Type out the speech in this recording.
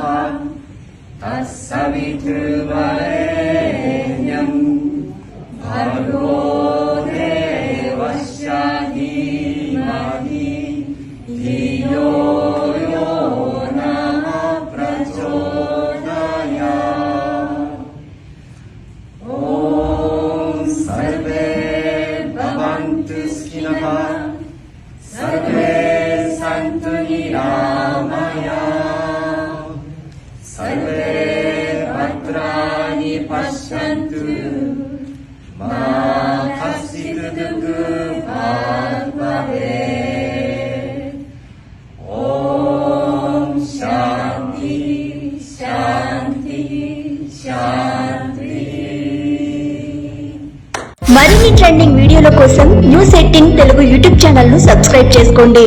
Asavitruvarenyam Bhargo Devasya Himahi Diyo Yona Prachodaya Om Sarve Bhavantu Skinahar सर्वे भद्राणि पश्यन्तु मा कश्चित् दुःखभाग् भवेत् ॐ शान्ति शान्ति शान्तिः మరిన్ని ట్రెండింగ్ వీడియోల కోసం news eighteen Telugu YouTube channel ను సబ్స్క్రైబ్ చేసుకోండి